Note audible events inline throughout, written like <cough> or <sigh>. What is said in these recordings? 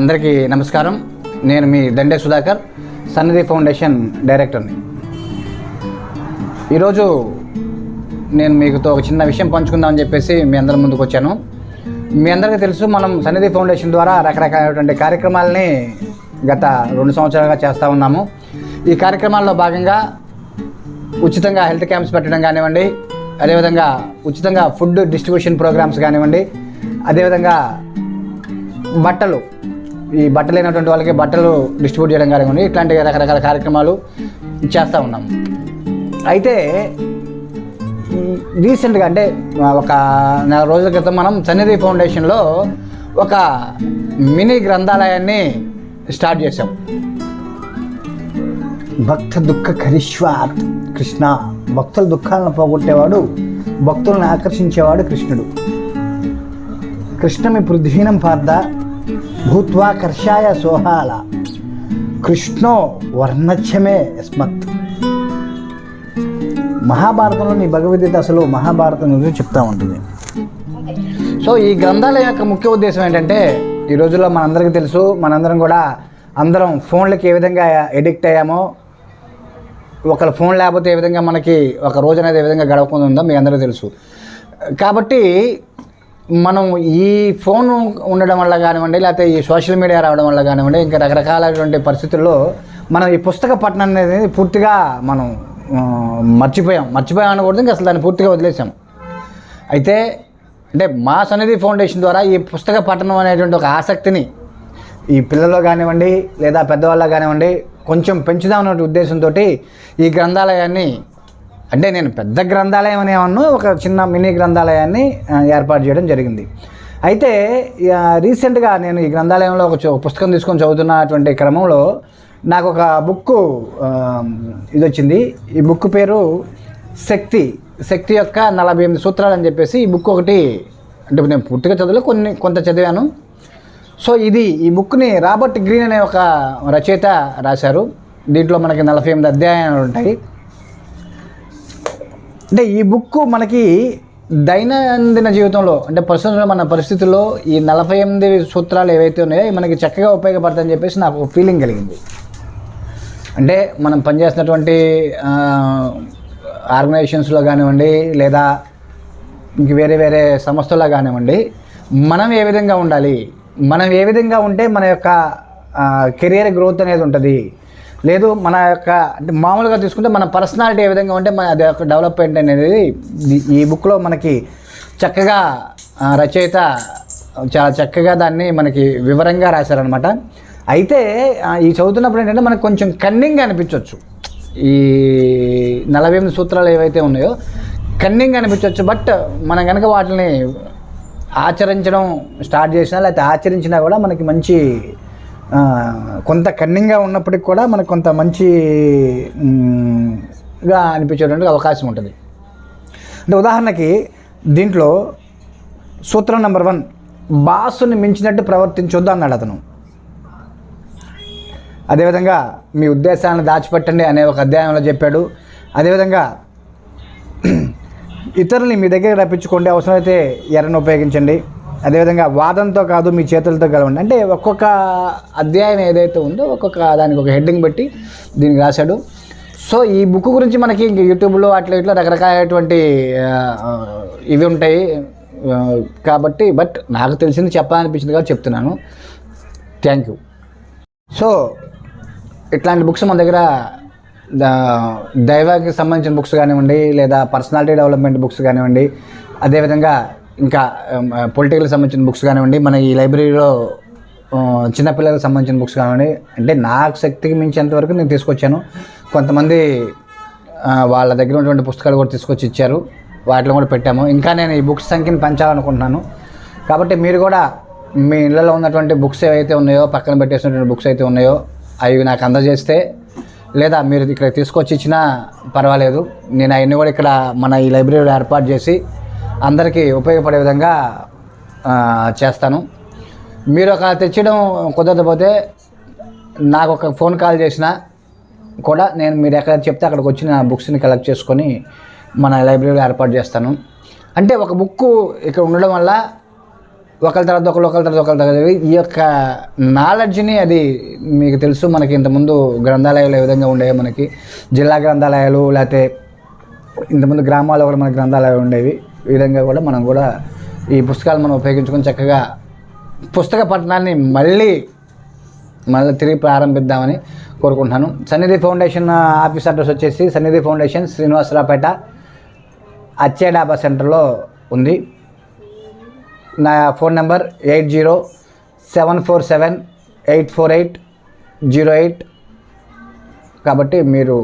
అందరికీ నమస్కారం. నేను మీ దండే సుధాకర్ సన్నిధి ఫౌండేషన్ డైరెక్టర్ని. ఈరోజు నేను మీకుతో ఒక చిన్న విషయం పంచుకుందామని చెప్పేసి మీ అందరి ముందుకు వచ్చాను. మీ అందరికీ తెలుసు మనం సన్నిధి ఫౌండేషన్ ద్వారా రకరకాలైనటువంటి కార్యక్రమాలని గత రెండు సంవత్సరాలుగా చేస్తూ ఉన్నాము. ఈ కార్యక్రమాల్లో భాగంగా ఉచితంగా హెల్త్ క్యాంప్స్ పెట్టడం కానివ్వండి అదేవిధంగా ఉచితంగా ఫుడ్ డిస్ట్రిబ్యూషన్ ప్రోగ్రామ్స్ కానివ్వండి అదేవిధంగా బట్టలు ఈ బట్టలు లేనటువంటి వాళ్ళకి బట్టలు డిస్ట్రిబ్యూట్ చేయడం కానివ్వండి ఇట్లాంటి రకరకాల కార్యక్రమాలు చేస్తూ ఉన్నాం. అయితే రీసెంట్గా అంటే ఒక నెల రోజుల క్రితం మనం సన్నిధి ఫౌండేషన్లో ఒక మినీ గ్రంథాలయాన్ని స్టార్ట్ చేసాం భక్త దుఃఖ కరిష్వార్ కృష్ణ. భక్తుల దుఃఖాలను పోగొట్టేవాడు భక్తులను ఆకర్షించేవాడు కృష్ణుడు. కృష్ణమి పృథ్వీనం పార్థ భూత్వాకర్షాయ సోహాల. కృష్ణో వర్ణచ్యమే యస్మత్. మహాభారతంలోని భగవద్గీత అసలు మహాభారతం గురించి చెప్తా ఉంటుంది. సో ఈ గ్రంథాలయం యొక్క ముఖ్య ఉద్దేశం ఏంటంటే ఈ రోజుల్లో మనందరికీ తెలుసు మనందరం కూడా అందరం ఫోన్లకి ఏ విధంగా ఎడిక్ట్ అయ్యామో ఒకళ్ళ ఫోన్ లేకపోతే ఏ విధంగా మనకి ఒక రోజు అనేది ఏ విధంగా గడవకుండా ఉందో మీ అందరికీ తెలుసు. కాబట్టి మనం ఈ ఫోన్ ఉండడం వల్ల కానివ్వండి లేకపోతే ఈ సోషల్ మీడియా రావడం వల్ల కానివ్వండి ఇంకా రకరకాలైనటువంటి పరిస్థితుల్లో మనం ఈ పుస్తక పఠనం అనేది పూర్తిగా మనం మర్చిపోయాం. మర్చిపోయాం అనకూడదు ఇంకా అసలు దాన్ని పూర్తిగా వదిలేసాం. అయితే అంటే మా సన్నిధి ఫౌండేషన్ ద్వారా ఈ పుస్తక పఠనం అనేటువంటి ఒక ఆసక్తిని ఈ పిల్లల్లో కానివ్వండి లేదా పెద్దవాళ్ళ కానివ్వండి కొంచెం పెంచుదామనే ఉద్దేశంతో ఈ గ్రంథాలయాన్ని అంటే నేను పెద్ద గ్రంథాలయం అనేవన్ను ఒక చిన్న మినీ గ్రంథాలయాన్ని ఏర్పాటు చేయడం జరిగింది. అయితే రీసెంట్గా నేను ఈ గ్రంథాలయంలో ఒక పుస్తకం తీసుకొని చదువుతున్నటువంటి క్రమంలో నాకు ఒక బుక్ ఇది వచ్చింది ఈ బుక్ పేరు శక్తి శక్తి యొక్క నలభై ఎనిమిది సూత్రాలు అని చెప్పేసి ఈ బుక్ ఒకటి అంటే నేను పూర్తిగా చదువులో కొన్ని కొంత చదివాను. సో ఇది ఈ బుక్ని రాబర్ట్ గ్రీన్ అనే ఒక రచయిత రాశారు. దీంట్లో మనకి నలభై ఎనిమిది అధ్యాయాలు ఉంటాయి. అంటే ఈ బుక్ మనకి దైనందిన జీవితంలో అంటే పర్సనల్గా మన పరిస్థితుల్లో ఈ నలభై ఎనిమిది సూత్రాలు ఏవైతే ఉన్నాయో మనకి చక్కగా ఉపయోగపడతాయని చెప్పేసి నాకు ఫీలింగ్ కలిగింది. అంటే మనం పనిచేస్తున్నటువంటి ఆర్గనైజేషన్స్లో కానివ్వండి లేదా ఇంక వేరే వేరే సంస్థల్లో కానివ్వండి మనం ఏ విధంగా ఉండాలి? మనం ఏ విధంగా ఉంటే మన యొక్క కెరియర్ గ్రోత్ అనేది ఉంటుంది? లేదు మన యొక్క అంటే మామూలుగా తీసుకుంటే మన పర్సనాలిటీ ఏ విధంగా ఉంటే మన అది యొక్క డెవలప్మెంట్ అనేది ఈ- బుక్లో మనకి చక్కగా రచయిత చాలా చక్కగా దాన్ని మనకి వివరంగా రాశారనమాట అయితే ఈ చదువుతున్నప్పుడు ఏంటంటే మనకు కొంచెం కన్నింగ్ అనిపించవచ్చు ఈ నలభై ఎనిమిది సూత్రాలు ఏవైతే ఉన్నాయో కన్నింగ్ అనిపించవచ్చు బట్ మనం కనుక వాటిని ఆచరించడం స్టార్ట్ చేసినా లేకపోతే ఆచరించినా కూడా మనకి మంచి కొంత కన్నింగ్గా ఉన్నప్పటికి కూడా మనకు కొంత మంచిగా అనిపించేటువంటి అవకాశం ఉంటుంది. అంటే ఉదాహరణకి దీంట్లో సూత్రం నెంబర్ వన్ బాసుని మించినట్టు ప్రవర్తించొద్దు అన్నాడు అతను. అదేవిధంగా మీ ఉద్దేశాలను దాచిపెట్టండి అనే ఒక అధ్యాయంలో చెప్పాడు. అదేవిధంగా <clears throat> ఇతరుల్ని మీ దగ్గర రప్పించుకోండి అవసరమైతే ఎర్రను ఉపయోగించండి. అదేవిధంగా వాదంతో కాదు మీ చేతులతో కలవండి అంటే ఒక్కొక్క అధ్యాయం ఏదైతే ఉందో ఒక్కొక్క దానికి ఒక హెడ్డింగ్ పెట్టి దీనికి రాశాడు. సో ఈ బుక్ గురించి మనకి ఇంక యూట్యూబ్లో అట్లా ఇట్లా రకరకాలైనటువంటి ఇవి ఉంటాయి. కాబట్టి బట్ నాకు తెలిసింది చెప్పాలనిపించింది కాబట్టి చెప్తున్నాను. థ్యాంక్ యూ సో ఇట్లాంటి బుక్స్ మన దగ్గర ద- దైవానికి సంబంధించిన బుక్స్ కానివ్వండి లేదా పర్సనాలిటీ డెవలప్మెంట్ బుక్స్ కానివ్వండి అదేవిధంగా ఇంకా పొలిటికల్కి సంబంధించిన బుక్స్ కానివ్వండి మన ఈ లైబ్రరీలో చిన్నపిల్లలకు సంబంధించిన బుక్స్ కానివ్వండి అంటే నాకు శక్తికి మించేంతవరకు నేను తీసుకొచ్చాను. కొంతమంది వాళ్ళ దగ్గర ఉన్నటువంటి పుస్తకాలు కూడా తీసుకొచ్చి ఇచ్చారు. వాటిలో కూడా పెట్టాము. ఇంకా నేను ఈ బుక్స్ సంఖ్యను పెంచాలనుకుంటున్నాను. కాబట్టి మీరు కూడా మీ ఇళ్ళలో ఉన్నటువంటి బుక్స్ ఏవైతే ఉన్నాయో పక్కన పెట్టేసినటువంటి బుక్స్ అయితే ఉన్నాయో అవి నాకు అందజేస్తే లేదా మీరు ఇక్కడ తీసుకొచ్చి ఇచ్చినా పర్వాలేదు. నేను అవన్నీ కూడా ఇక్కడ మన ఈ లైబ్రరీలో ఏర్పాటు చేసి అందరికీ ఉపయోగపడే విధంగా చేస్తాను. మీరు ఒక తెచ్చడం కుదరకపోతే నాకు ఒక ఫోన్ కాల్ చేసినా కూడా నేను మీరు ఎక్కడ చెప్తే అక్కడికి వచ్చి నా బుక్స్ని కలెక్ట్ చేసుకొని మన లైబ్రరీలో ఏర్పాటు చేస్తాను. అంటే ఒక బుక్ ఇక్కడ ఉండడం వల్ల ఒకరి తర్వాత ఒకరు ఒకరి తర్వాత ఒకరి తర్వాత ఈ యొక్క నాలెడ్జ్ని అది మీకు తెలుసు. మనకి ఇంతకుముందు గ్రంథాలయాలు ఏ విధంగా ఉండేవి? మనకి జిల్లా గ్రంథాలయాలు లేకపోతే ఇంతకుముందు గ్రామాల్లో కూడా మన గ్రంథాలయాలు ఉండేవి? విధంగా కూడా మనం కూడా ఈ పుస్తకాలు మనం ఉపయోగించుకొని చక్కగా పుస్తక పఠనాన్ని మళ్ళీ మళ్ళీ తిరిగి ప్రారంభిద్దామని కోరుకుంటున్నాను. సన్నిధి ఫౌండేషన్ ఆఫీస్ అడ్రస్ వచ్చేసి సన్నిధి ఫౌండేషన్ శ్రీనివాసరావుపేట అచ్చే డాబా సెంటర్లో ఉంది. నా phone number eight zero seven four seven eight four eight zero eight. కాబట్టి మీరు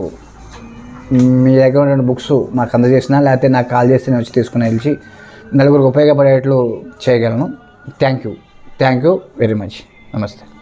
మీ దగ్గర ఉన్న బుక్స్ మాకు అందజేసినా లేకపోతే నాకు కాల్ చేసి నేను వచ్చి తీసుకుని వెళ్ళి నలుగురికి ఉపయోగపడేట్లు చేయగలను. Thank you. Thank you very much. నమస్తే.